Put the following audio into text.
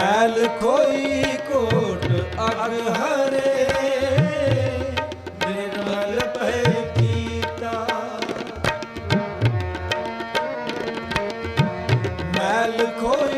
ਮੈਲ ਕੋਈ ਕੋਟ ਅਗ ਹਰੇ। ਨਿਰਮਲ ਭੈ ਕੀਤਾ। ਮੈਲ ਕੋਈ